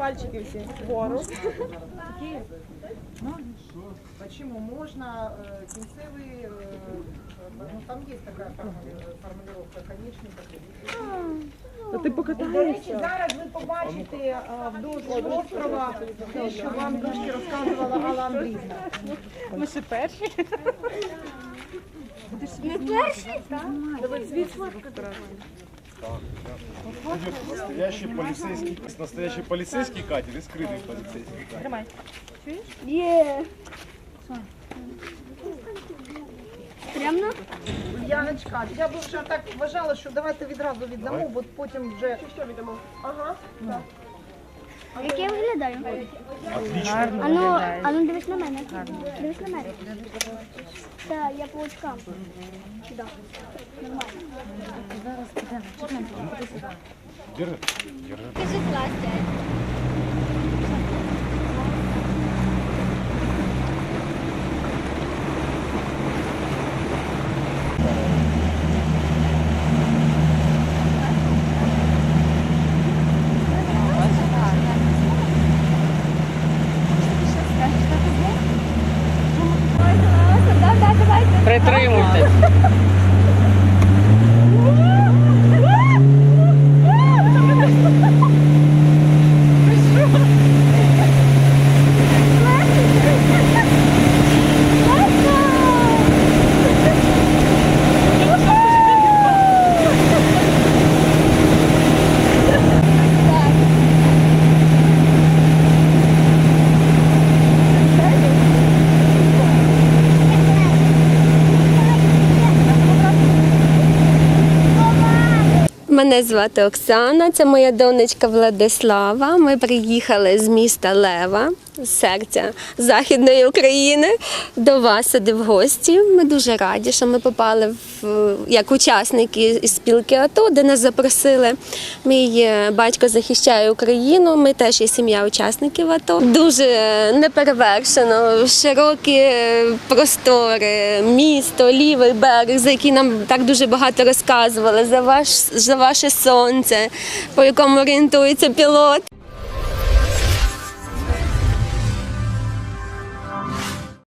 Пальчики все вгору. Почему можно э, кінцевий, э, ну там есть такая формули- формулировка, конечный потребитель. А ти До речі, покатаєшся? зараз ви побачите е, вдовж острова те, що вам трошки розказувала Алла Андріївна. Ми ще перші. Идет настоящий полицейский, настоящий полицейский катер и скрытый полицейский катер. Тримай. Є. Прямо? Яночка, я б вже так вважала, що давайте відразу віддамо, бо потім вже Що віддамо? Ага. Як я виглядаю? Отлично. Ану, ану дивись на мене. Дивись на мене. Так, я по очкам. Да. Нормально. Держи. Держи. Притримуйтесь. Мене звати Оксана, це моя донечка Владислава. Ми приїхали з міста Лева, серця Західної України, до вас сюди в гості. Ми дуже раді, що ми попали в як учасники із спілки АТО, де нас запросили. Мій е, батько захищає Україну. Ми теж є сім'я учасників АТО. Дуже неперевершено, широкі е, простори, місто, лівий берег, за який нам так дуже багато розказували, за ваш за ваше сонце, по якому орієнтується пілот.